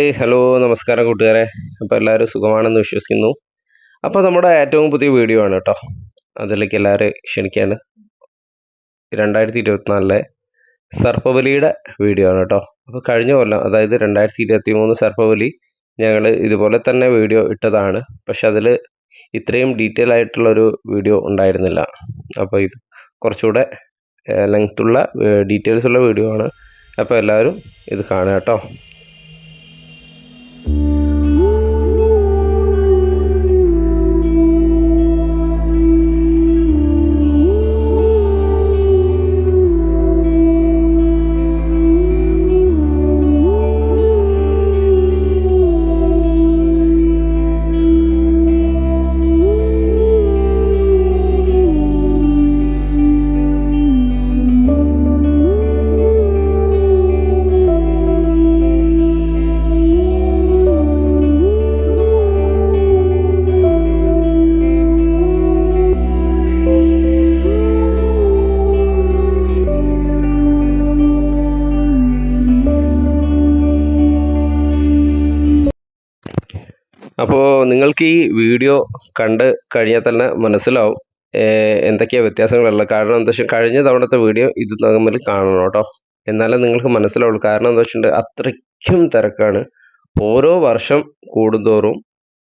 Hi hello നമസ്കാരം കൂട്ടുകാരെ. അപ്പോൾ എല്ലാവരും സുഖമാണെന്ന് വിശ്വസിക്കുന്നു. അപ്പോൾ നമ്മുടെ ഏറ്റവും പുതിയ വീഡിയോ ആണ് കേട്ടോ. അതിലേക്ക് എല്ലാവരും ക്ഷണിക്കാണ്. രണ്ടായിരത്തി ഇരുപത്തിനാലിലെ സർപ്പബലിയുടെ വീഡിയോ ആണ് കേട്ടോ. അപ്പോൾ കഴിഞ്ഞ കൊല്ലം അതായത് രണ്ടായിരത്തി ഇരുപത്തി മൂന്ന് സർപ്പബലി ഞങ്ങൾ ഇതുപോലെ തന്നെ വീഡിയോ ഇട്ടതാണ്. പക്ഷെ അതിൽ ഇത്രയും ഡീറ്റെയിൽ ആയിട്ടുള്ളൊരു വീഡിയോ ഉണ്ടായിരുന്നില്ല. അപ്പോൾ ഇത് കുറച്ചുകൂടെ ലെങ്ത്തുള്ള ഡീറ്റെയിൽസ് ഉള്ള വീഡിയോ ആണ്. അപ്പോൾ എല്ലാവരും ഇത് കാണുക കേട്ടോ. നിങ്ങൾക്ക് ഈ വീഡിയോ കണ്ട് കഴിഞ്ഞാൽ തന്നെ മനസ്സിലാവും എന്തൊക്കെയാ വ്യത്യാസങ്ങളുള്ളത്. കാരണം എന്താ വെച്ചാൽ കഴിഞ്ഞ തവണത്തെ വീഡിയോ ഇത് തമ്മിൽ കാണണം കേട്ടോ. എന്നാലേ നിങ്ങൾക്ക് മനസ്സിലാവുള്ളൂ. കാരണം എന്താ വെച്ചിട്ടുണ്ട് അത്രയ്ക്കും തിരക്കാണ്. ഓരോ വർഷം കൂടുന്തോറും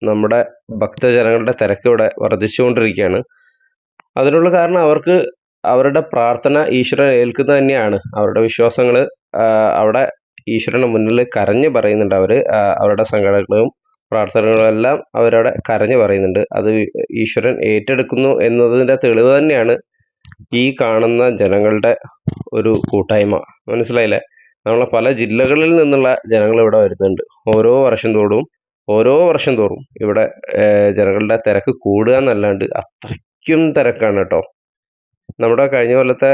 നമ്മുടെ ഭക്തജനങ്ങളുടെ തിരക്ക് ഇവിടെ വർദ്ധിച്ചുകൊണ്ടിരിക്കുകയാണ്. അതിനുള്ള കാരണം അവർക്ക് അവരുടെ പ്രാർത്ഥന ഈശ്വരൻ ഏൽക്കുന്നത് തന്നെയാണ്. അവരുടെ വിശ്വാസങ്ങൾ അവിടെ ഈശ്വരന് മുന്നിൽ കരഞ്ഞു പറയുന്നുണ്ട് അവർ അവരുടെ സങ്കടങ്ങളും പ്രാർത്ഥനകളെല്ലാം അവരവിടെ കരഞ്ഞു പറയുന്നുണ്ട്. അത് ഈശ്വരൻ ഏറ്റെടുക്കുന്നു എന്നതിന്റെ തെളിവ് തന്നെയാണ് ഈ കാണുന്ന ജനങ്ങളുടെ ഒരു കൂട്ടായ്മ. മനസ്സിലായില്ലേ? നമ്മളെ പല ജില്ലകളിൽ നിന്നുള്ള ജനങ്ങൾ ഇവിടെ വരുന്നുണ്ട്. ഓരോ വർഷം തോറും ഓരോ വർഷം തോറും ഇവിടെ ജനങ്ങളുടെ തിരക്ക് കൂടുക എന്നല്ലാണ്ട് അത്രയ്ക്കും തിരക്കാണ് കേട്ടോ. നമ്മുടെ കഴിഞ്ഞ കൊല്ലത്തെ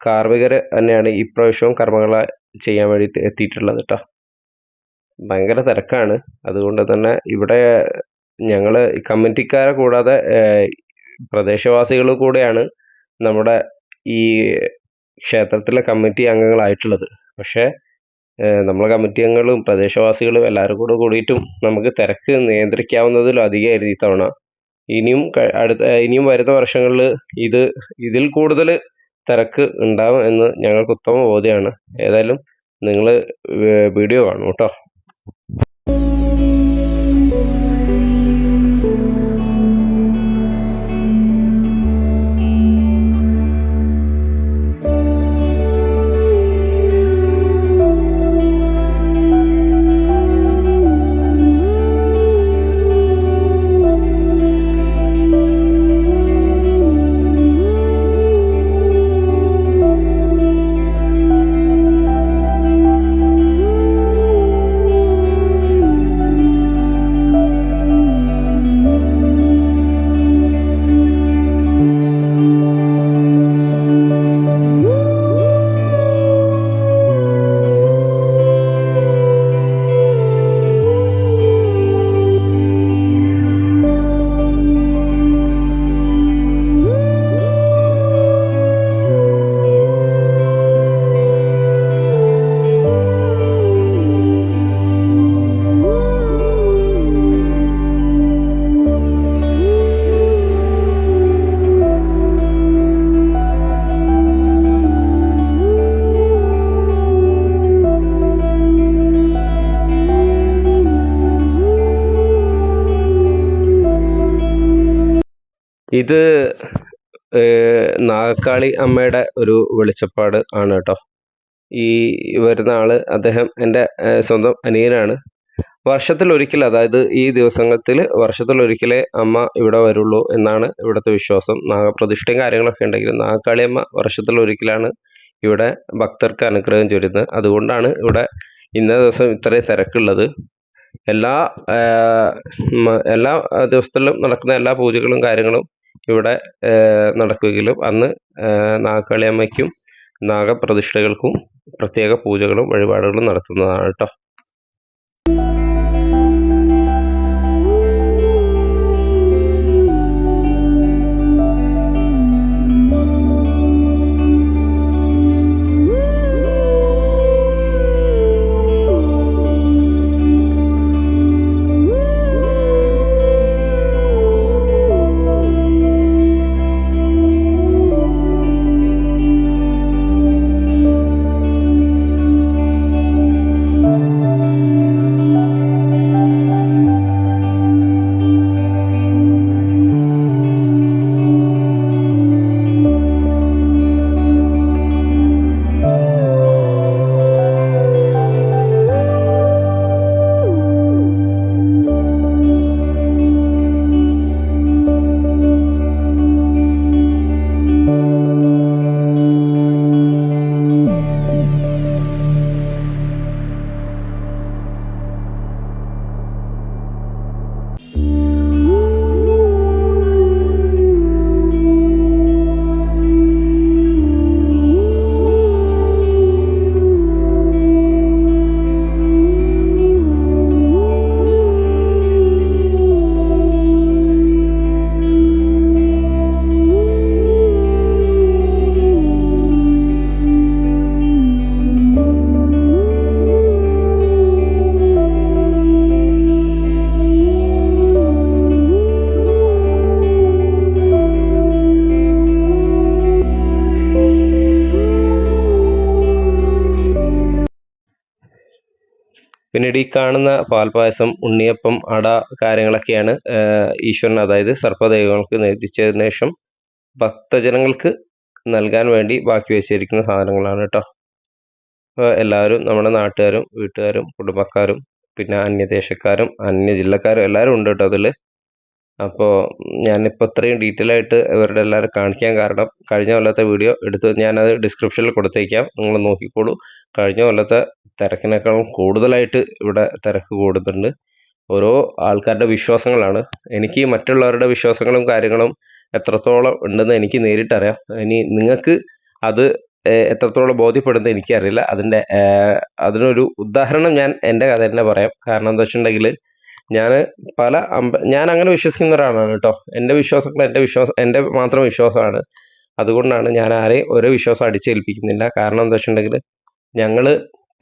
കാർമ്മികർ തന്നെയാണ് ഇപ്രാവശ്യവും കർമ്മങ്ങളെ ചെയ്യാൻ വേണ്ടിയിട്ട് എത്തിയിട്ടുള്ളത് കേട്ടോ. ഭയങ്കര തിരക്കാണ്. അതുകൊണ്ട് തന്നെ ഇവിടെ ഞങ്ങൾ കമ്മിറ്റിക്കാരെ കൂടാതെ പ്രദേശവാസികൾ കൂടെയാണ് നമ്മുടെ ഈ ക്ഷേത്രത്തിലെ കമ്മിറ്റി അംഗങ്ങളായിട്ടുള്ളത്. പക്ഷേ നമ്മളെ കമ്മിറ്റി അംഗങ്ങളും പ്രദേശവാസികളും എല്ലാവരും കൂടെ കൂടിയിട്ടും നമുക്ക് തിരക്ക് നിയന്ത്രിക്കാവുന്നതിലും അധികമായിരുന്നു ഇത്തവണ. ഇനിയും അടുത്ത ഇനിയും വരുന്ന വർഷങ്ങളിൽ ഇത് ഇതിൽ കൂടുതൽ തിരക്ക് ഉണ്ടാവും എന്ന് ഞങ്ങൾക്ക് ഉത്തമ ബോധ്യമാണ്. ഏതായാലും നിങ്ങൾ വീഡിയോ കാണും കേട്ടോ. നാഗക്കാളി അമ്മയുടെ ഒരു വെളിച്ചപ്പാട് ആണ് കേട്ടോ. ഈ വരുന്ന ആൾ അദ്ദേഹം എന്റെ സ്വന്തം അനിയനാണ്. വർഷത്തിൽ ഒരിക്കൽ അതായത് ഈ ദിവസങ്ങളിൽ വർഷത്തിൽ ഒരിക്കലേ അമ്മ ഇവിടെ വരുള്ളൂ എന്നാണ് ഇവിടുത്തെ വിശ്വാസം. നാഗപ്രതിഷ്ഠയും കാര്യങ്ങളൊക്കെ ഉണ്ടെങ്കിലും നാഗക്കാളി അമ്മ വർഷത്തിൽ ഒരിക്കലാണ് ഇവിടെ ഭക്തർക്ക് അനുഗ്രഹം ചൊരുന്നത് അതുകൊണ്ടാണ് ഇവിടെ ഇന്ന ദിവസം ഇത്രയും തിരക്കുള്ളത്. എല്ലാ എല്ലാ ദിവസത്തിലും നടക്കുന്ന എല്ലാ പൂജകളും കാര്യങ്ങളും ഇവിടെ നടക്കുകയും അന്ന് അമ്മയ്ക്കും നാഗപ്രതിഷ്ഠകൾക്കും പ്രത്യേക പൂജകളും വഴിപാടുകളും നടത്തുന്നതാണ് കേട്ടോ കാണുന്ന പാൽപ്പായസം ഉണ്ണിയപ്പം അട കാര്യങ്ങളൊക്കെയാണ് ഈശ്വരൻ അതായത് സർപ്പദൈവങ്ങൾക്ക് നേദിച്ചതിന് ശേഷം ഭക്തജനങ്ങൾക്ക് നൽകാൻ വേണ്ടി ബാക്കി വെച്ചിരിക്കുന്ന സാധനങ്ങളാണ് കേട്ടോ. അപ്പോൾ എല്ലാവരും നമ്മുടെ നാട്ടുകാരും വീട്ടുകാരും കുടുംബക്കാരും പിന്നെ അന്യദേശക്കാരും അന്യ ജില്ലക്കാരും എല്ലാവരും ഉണ്ട് കേട്ടോ അതിൽ അപ്പോൾ ഞാനിപ്പോൾ ഇത്രയും ഡീറ്റെയിൽ ആയിട്ട് ഇവരുടെ എല്ലാവരും കാണിക്കാൻ കാരണം കഴിഞ്ഞ കൊല്ലത്തെ വീഡിയോ എടുത്ത് ഞാനത് ഡിസ്ക്രിപ്ഷനിൽ കൊടുത്തേക്കാം. നിങ്ങൾ നോക്കിക്കോളൂ. കഴിഞ്ഞ കൊല്ലത്തെ തിരക്കിനേക്കാളും കൂടുതലായിട്ട് ഇവിടെ തിരക്ക് കൂടുന്നുണ്ട്. ഓരോ ആൾക്കാരുടെ വിശ്വാസങ്ങളാണ്. എനിക്ക് മറ്റുള്ളവരുടെ വിശ്വാസങ്ങളും കാര്യങ്ങളും എത്രത്തോളം ഉണ്ടെന്ന് എനിക്ക് നേരിട്ടറിയാം. ഇനി നിങ്ങൾക്ക് അത് എത്രത്തോളം ബോധ്യപ്പെടുന്നത് എനിക്കറിയില്ല. അതിന്റെ അതിനൊരു ഉദാഹരണം ഞാൻ എന്റെ കഥ തന്നെ പറയാം. കാരണം എന്താ വെച്ചിട്ടുണ്ടെങ്കിൽ ഞാൻ പല അമ്പ ഞാൻ അങ്ങനെ വിശ്വസിക്കുന്ന ഒരാളാണ് കേട്ടോ. എന്റെ വിശ്വാസങ്ങൾ എന്റെ വിശ്വാസം എന്റെ മാത്രം വിശ്വാസമാണ്. അതുകൊണ്ടാണ് ഞാൻ ആരെയും ഒരേ വിശ്വാസം അടിച്ചേൽപ്പിക്കുന്നില്ല. കാരണം എന്താ വെച്ചിട്ടുണ്ടെങ്കിൽ ഞങ്ങൾ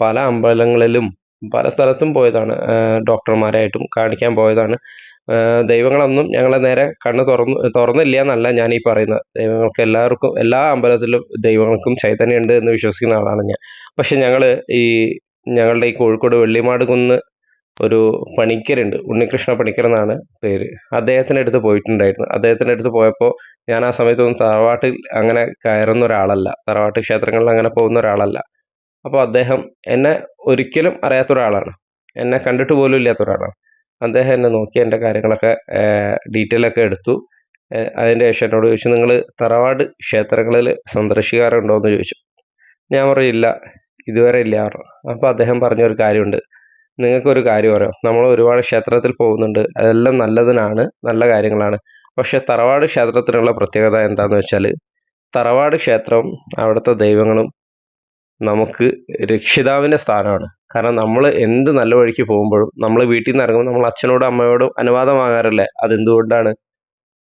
പല അമ്പലങ്ങളിലും പല സ്ഥലത്തും പോയതാണ്. ഡോക്ടർമാരായിട്ടും കാണിക്കാൻ പോയതാണ്. ദൈവങ്ങളൊന്നും ഞങ്ങളെ നേരെ കണ്ണ് തുറന്നു തുറന്നില്ല എന്നല്ല ഞാൻ ഈ പറയുന്നത്. ദൈവങ്ങൾക്ക് എല്ലാവർക്കും എല്ലാ അമ്പലത്തിലും ദൈവങ്ങൾക്കും ചൈതന്യമുണ്ട് എന്ന് വിശ്വസിക്കുന്ന ആളാണ് ഞാൻ. പക്ഷെ ഞങ്ങൾ ഈ ഞങ്ങളുടെ ഈ കോഴിക്കോട് വെള്ളിമാട് കുന്ന് ഒരു പണിക്കരുണ്ട് ഉണ്ണികൃഷ്ണ പണിക്കർ എന്നാണ് പേര്. അദ്ദേഹത്തിന്റെ അടുത്ത് പോയിട്ടുണ്ടായിരുന്നു. അദ്ദേഹത്തിന്റെ അടുത്ത് പോയപ്പോൾ ഞാൻ ആ സമയത്തൊന്നും തറവാട്ടിൽ അങ്ങനെ കയറുന്ന ഒരാളല്ല. തറവാട്ട് ക്ഷേത്രങ്ങളിൽ അങ്ങനെ പോകുന്ന ഒരാളല്ല. അപ്പോൾ അദ്ദേഹം എന്നെ ഒരിക്കലും അറിയാത്ത ഒരാളാണ്. എന്നെ കണ്ടിട്ട് പോലും ഇല്ലാത്ത ഒരാളാണ്. അദ്ദേഹം എന്നെ നോക്കി എന്റെ കാര്യങ്ങളൊക്കെ ഡീറ്റെയിൽ ഒക്കെ എടുത്തു. അതിന്റെ ശേഷം എന്നോട് ചോദിച്ചു നിങ്ങൾ തറവാട് ക്ഷേത്രങ്ങളിൽ സന്ദർശിക്കാറുണ്ടോ? എന്ന് ചോദിച്ചു. ഞാൻ പറയില്ല ഇതുവരെ ഇല്ല. പറഞ്ഞു. അപ്പോൾ അദ്ദേഹം പറഞ്ഞൊരു കാര്യമുണ്ട്. നിങ്ങൾക്കൊരു കാര്യം അറിയാം? നമ്മൾ ഒരുപാട് ക്ഷേത്രത്തിൽ പോകുന്നുണ്ട്. അതെല്ലാം നല്ലതിനാണ് നല്ല കാര്യങ്ങളാണ്. പക്ഷേ തറവാട് ക്ഷേത്രത്തിനുള്ള പ്രത്യേകത എന്താണെന്ന് വെച്ചാൽ തറവാട് ക്ഷേത്രം അവിടുത്തെ ദൈവങ്ങളും നമുക്ക് രക്ഷിതാവിന്റെ സ്ഥാനമാണ്. കാരണം നമ്മൾ എന്ത് നല്ല വഴിക്ക് പോകുമ്പോഴും നമ്മൾ വീട്ടിൽ നിന്ന് ഇറങ്ങുമ്പോൾ നമ്മൾ അച്ഛനോടും അമ്മയോടും അനുവാദം അതെന്തുകൊണ്ടാണ്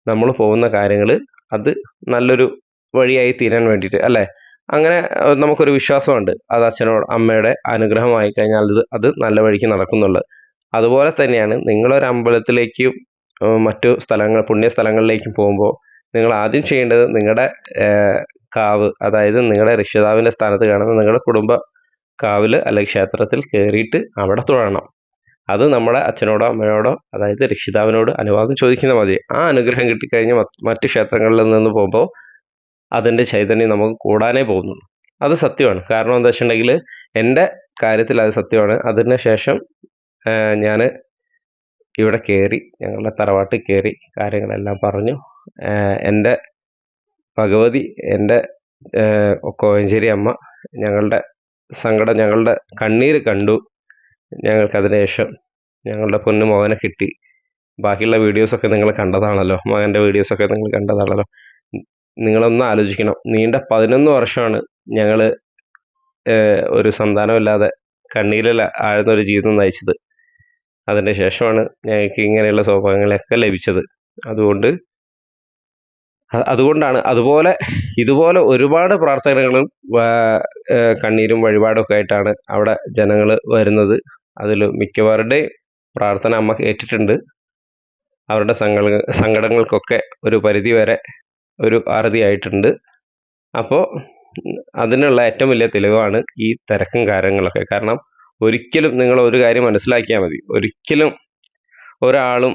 നമ്മൾ പോകുന്ന കാര്യങ്ങൾ അത് നല്ലൊരു വഴിയായി തീരാൻ വേണ്ടിയിട്ട് അല്ലേ? അങ്ങനെ നമുക്കൊരു വിശ്വാസമുണ്ട്. അത് അച്ഛനോട് അമ്മയുടെ അനുഗ്രഹമായി കഴിഞ്ഞാൽ അത് അത് നല്ല വഴിക്ക് നടക്കുന്നുള്ളത് അതുപോലെ തന്നെയാണ് നിങ്ങളൊരു അമ്പലത്തിലേക്കും മറ്റു സ്ഥലങ്ങൾ പുണ്യ സ്ഥലങ്ങളിലേക്കും പോകുമ്പോൾ നിങ്ങൾ ആദ്യം ചെയ്യേണ്ടത് നിങ്ങളുടെ കാവ് അതായത് നിങ്ങളുടെ രക്ഷിതാവിന്റെ സ്ഥാനത്ത് കാണുന്ന നിങ്ങളുടെ കുടുംബ കാവിൽ അല്ലെങ്കിൽ ക്ഷേത്രത്തിൽ കയറിയിട്ട് അവിടെ തൊഴണം. അത് നമ്മുടെ അച്ഛനോടോ അമ്മയോടോ അതായത് രക്ഷിതാവിനോട് അനുവാദം ചോദിക്കുന്ന മതി ആ അനുഗ്രഹം കിട്ടിക്കഴിഞ്ഞ് മറ്റ് ക്ഷേത്രങ്ങളിൽ നിന്ന് പോകുമ്പോൾ അതിന്റെ ചൈതന്യം നമുക്ക് കൂടാനേ പോകുന്നു അത് സത്യമാണ്. കാരണം എന്താ വെച്ചിട്ടുണ്ടെങ്കിൽ എന്റെ കാര്യത്തിൽ അത് സത്യമാണ്. അതിന് ശേഷം ഞാൻ ഇവിടെ കയറി ഞങ്ങളുടെ തറവാട്ടിൽ കയറി കാര്യങ്ങളെല്ലാം പറഞ്ഞു എന്റെ ഭഗവതി എന്റെ കോഴഞ്ചേരി അമ്മ ഞങ്ങളുടെ സങ്കടം ഞങ്ങളുടെ കണ്ണീർ കണ്ടു. ഞങ്ങൾക്കതിന് ശേഷം ഞങ്ങളുടെ പൊന്നു മോനെ കിട്ടി. ബാക്കിയുള്ള വീഡിയോസൊക്കെ നിങ്ങൾ കണ്ടതാണല്ലോ. മകന്റെ വീഡിയോസൊക്കെ നിങ്ങൾ കണ്ടതാണല്ലോ. നിങ്ങളൊന്ന് ആലോചിക്കണം. നീണ്ട പതിനൊന്ന് വർഷമാണ് ഞങ്ങൾ ഒരു സന്താനമില്ലാതെ കണ്ണീരിൽ ആഴ്ന്ന ഒരു ജീവിതം നയിച്ചത്. അതിന്റെ ശേഷമാണ് ഞങ്ങൾക്ക് ഇങ്ങനെയുള്ള സൗഭാഗ്യങ്ങളൊക്കെ ലഭിച്ചത്. അതുകൊണ്ട് അതുകൊണ്ടാണ് അതുപോലെ ഇതുപോലെ ഒരുപാട് പ്രാർത്ഥനകളും കണ്ണീരും വഴിപാടും ഒക്കെ ആയിട്ടാണ് അവിടെ ജനങ്ങൾ വരുന്നത്. അതിൽ മിക്കവാറുടെയും പ്രാർത്ഥന അമ്മ കേട്ടിട്ടുണ്ട്. അവരുടെ സങ്ക സങ്കടങ്ങൾക്കൊക്കെ ഒരു പരിധി വരെ ഒരു അറുതിയായിട്ടുണ്ട് അപ്പോൾ അതിനുള്ള ഏറ്റവും വലിയ തെളിവാണ് ഈ തിരക്കും കാര്യങ്ങളൊക്കെ. കാരണം ഒരിക്കലും നിങ്ങൾ ഒരു കാര്യം മനസ്സിലാക്കിയാൽ മതി. ഒരിക്കലും ഒരാളും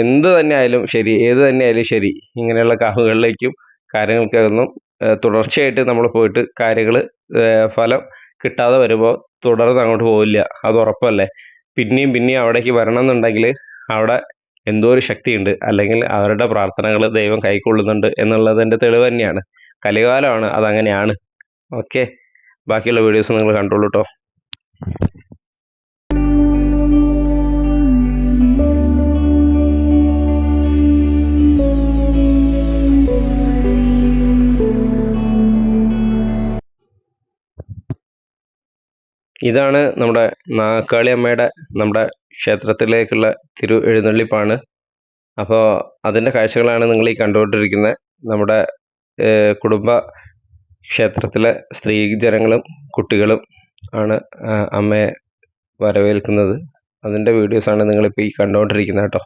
എന്ത് തന്നെ ആയാലും ശരി ഏത് തന്നെ ആയാലും ശരി ഇങ്ങനെയുള്ള കാവുകളിലേക്കും കാര്യങ്ങൾക്കൊന്നും തുടർച്ചയായിട്ട് നമ്മൾ പോയിട്ട് കാര്യങ്ങൾ ഫലം കിട്ടാതെ വരുമ്പോൾ തുടർന്ന് അങ്ങോട്ട് പോവില്ല. അത് ഉറപ്പല്ലേ? പിന്നെയും പിന്നെയും അവിടേക്ക് വരണം എന്നുണ്ടെങ്കിൽ അവിടെ എന്തോ ഒരു ശക്തിയുണ്ട്. അല്ലെങ്കിൽ അവരുടെ പ്രാർത്ഥനകൾ ദൈവം കൈക്കൊള്ളുന്നുണ്ട് എന്നുള്ളതിന്റെ തെളിവ് തന്നെയാണ്. കലികാലമാണ് അതങ്ങനെയാണ്. ഓക്കെ. ബാക്കിയുള്ള വീഡിയോസ് നിങ്ങൾ കണ്ടോളൂ കേട്ടോ ഇതാണ് നമ്മുടെ നാക്കാളിയമ്മയുടെ നമ്മുടെ ക്ഷേത്രത്തിലേക്കുള്ള തിരു എഴുന്നള്ളിപ്പാണ്. അപ്പോൾ അതിന്റെ കാഴ്ചകളാണ് നിങ്ങൾ ഈ കണ്ടുകൊണ്ടിരിക്കുന്നത്. നമ്മുടെ കുടുംബ ക്ഷേത്രത്തിലെ സ്ത്രീജനങ്ങളും കുട്ടികളും ആണ് അമ്മയെ വരവേൽക്കുന്നത്. അതിന്റെ വീഡിയോസാണ് നിങ്ങളിപ്പോൾ ഈ കണ്ടുകൊണ്ടിരിക്കുന്നത് കേട്ടോ.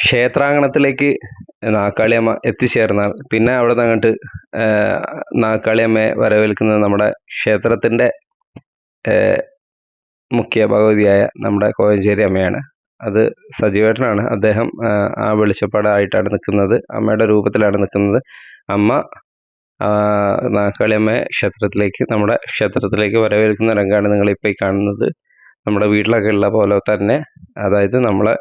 ക്ഷേത്രാങ്കണത്തിലേക്ക് നാക്കാളിയമ്മ എത്തിച്ചേർന്നാൽ പിന്നെ അവിടെ നിന്ന് അങ്ങോട്ട് നാക്കാളിയമ്മയെ വരവേൽക്കുന്നത് നമ്മുടെ ക്ഷേത്രത്തിന്റെ മുഖ്യ ഭഗവതിയായ നമ്മുടെ കോഴഞ്ചേരി അമ്മയാണ്. അത് സജീവേട്ടനാണ്. അദ്ദേഹം ആ വെളിച്ചപ്പാടായിട്ടാണ് നിൽക്കുന്നത്. അമ്മയുടെ രൂപത്തിലാണ് നിൽക്കുന്നത്. അമ്മ നാക്കാളിയമ്മയെ ക്ഷേത്രത്തിലേക്ക് നമ്മുടെ ക്ഷേത്രത്തിലേക്ക് വരവേൽക്കുന്ന രംഗമാണ് നിങ്ങളിപ്പോൾ ഈ കാണുന്നത്. നമ്മുടെ വീട്ടിലൊക്കെ ഉള്ള പോലെ തന്നെ അതായത് നമ്മളെ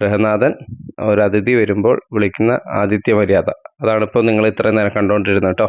ഗൃഹനാഥൻ ഒരു അതിഥി വരുമ്പോൾ വിളിക്കുന്ന ആതിഥ്യ മര്യാദ. അതാണ് ഇപ്പോൾ നിങ്ങൾ ഇത്രയും നേരം കണ്ടുകൊണ്ടിരുന്നത് കേട്ടോ.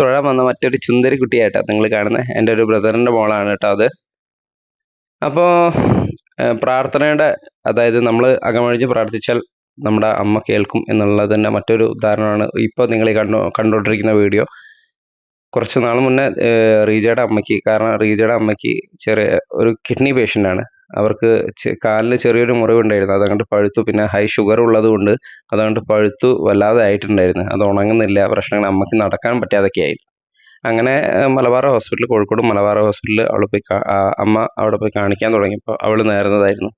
തൊഴാൻ വന്ന മറ്റൊരു ചുന്ദരി കുട്ടിയായിട്ടാണ് നിങ്ങൾ കാണുന്നത് എന്റെ ഒരു ബ്രദറിന്റെ മോളാണ് കേട്ടോ അത്. അപ്പോൾ പ്രാർത്ഥനയുടെ അതായത് നമ്മൾ അകമഴിഞ്ഞ് പ്രാർത്ഥിച്ചാൽ നമ്മുടെ അമ്മ കേൾക്കും എന്നുള്ളത് തന്നെ മറ്റൊരു ഉദാഹരണമാണ്. ഇപ്പോൾ നിങ്ങൾ കണ്ടു കണ്ടുകൊണ്ടിരിക്കുന്ന വീഡിയോ. കുറച്ച് നാൾ മുന്നേ റീജയുടെ അമ്മയ്ക്ക് കാരണം റീജയുടെ അമ്മയ്ക്ക് ചെറിയ ഒരു കിഡ്നി പേഷ്യന്റാണ് അവർക്ക് കാലിൽ ചെറിയൊരു മുറിവുണ്ടായിരുന്നു. അതങ്ങോട്ട് പഴുത്തു. പിന്നെ ഹൈ ഷുഗർ ഉള്ളത് കൊണ്ട് അതങ്ങോട്ട് പഴുത്തു വല്ലാതെ ആയിട്ടുണ്ടായിരുന്നു. അത് ഉണങ്ങുന്നില്ല. പ്രശ്നങ്ങൾ അമ്മയ്ക്ക് നടക്കാൻ പറ്റാതൊക്കെ ആയി. അങ്ങനെ മലബാർ ഹോസ്പിറ്റലിൽ കോഴിക്കോട് മലബാർ ഹോസ്പിറ്റലിൽ അവൾ പോയി അമ്മ അവിടെ പോയി കാണിക്കാൻ തുടങ്ങിയപ്പോൾ അവൾ നേർന്നതായിരുന്നു.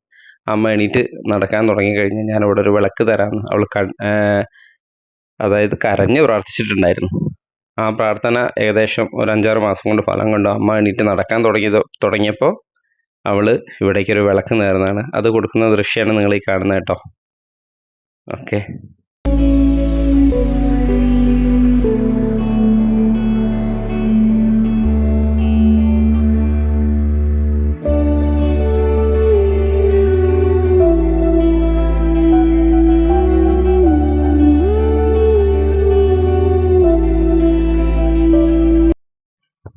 അമ്മ എണീറ്റ് നടക്കാൻ തുടങ്ങി കഴിഞ്ഞ് ഞാൻ അവിടെ ഒരു വിളക്ക് തരാമെന്ന് അവൾ അതായത് കരഞ്ഞ് പ്രാർത്ഥിച്ചിട്ടുണ്ടായിരുന്നു. ആ പ്രാർത്ഥന ഏകദേശം ഒരു അഞ്ചാറ് മാസം കൊണ്ട് ഫലം കണ്ടു. അമ്മ എണീറ്റ് നടക്കാൻ തുടങ്ങിയത് തുടങ്ങിയപ്പോൾ അവൾ ഇവിടേക്കൊരു വിളക്ക് നേർന്നാണ്. അത് കൊടുക്കുന്ന ദൃശ്യമാണ് നിങ്ങൾ ഈ കാണുന്നത് കേട്ടോ. ഓക്കെ.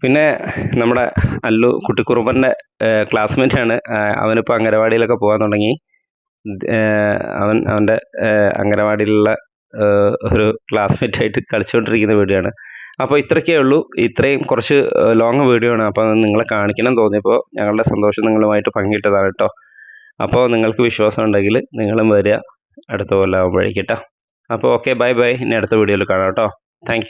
പിന്നെ നമ്മുടെ അല്ലു കുട്ടിക്കുറുമ്പന്റെ ക്ലാസ്മേറ്റാണ് അവനിപ്പോൾ അംഗനവാടിയിലൊക്കെ പോകാൻ തുടങ്ങി. അവൻ അവന്റെ അംഗനവാടിയിലുള്ള ഒരു ക്ലാസ്മേറ്റായിട്ട് കളിച്ചുകൊണ്ടിരിക്കുന്ന വീഡിയോ ആണ് അപ്പോൾ ഇത്രയൊക്കെ ഉള്ളൂ. ഇത്രയും കുറച്ച് ലോങ് വീഡിയോ ആണ് അപ്പോൾ നിങ്ങളെ കാണിക്കണം തോന്നിയപ്പോൾ ഞങ്ങളുടെ സന്തോഷം നിങ്ങളുമായിട്ട് പങ്കിട്ടതാണ് കേട്ടോ. അപ്പോൾ നിങ്ങൾക്ക് വിശ്വാസം ഉണ്ടെങ്കിൽ നിങ്ങളും വരിക. അടുത്ത കൊല്ലം ആകുമ്പോഴേക്കും കേട്ടോ. അപ്പോൾ ഓക്കെ ബൈ ബൈ ഇനി അടുത്ത വീഡിയോയിൽ കാണാം കേട്ടോ. താങ്ക്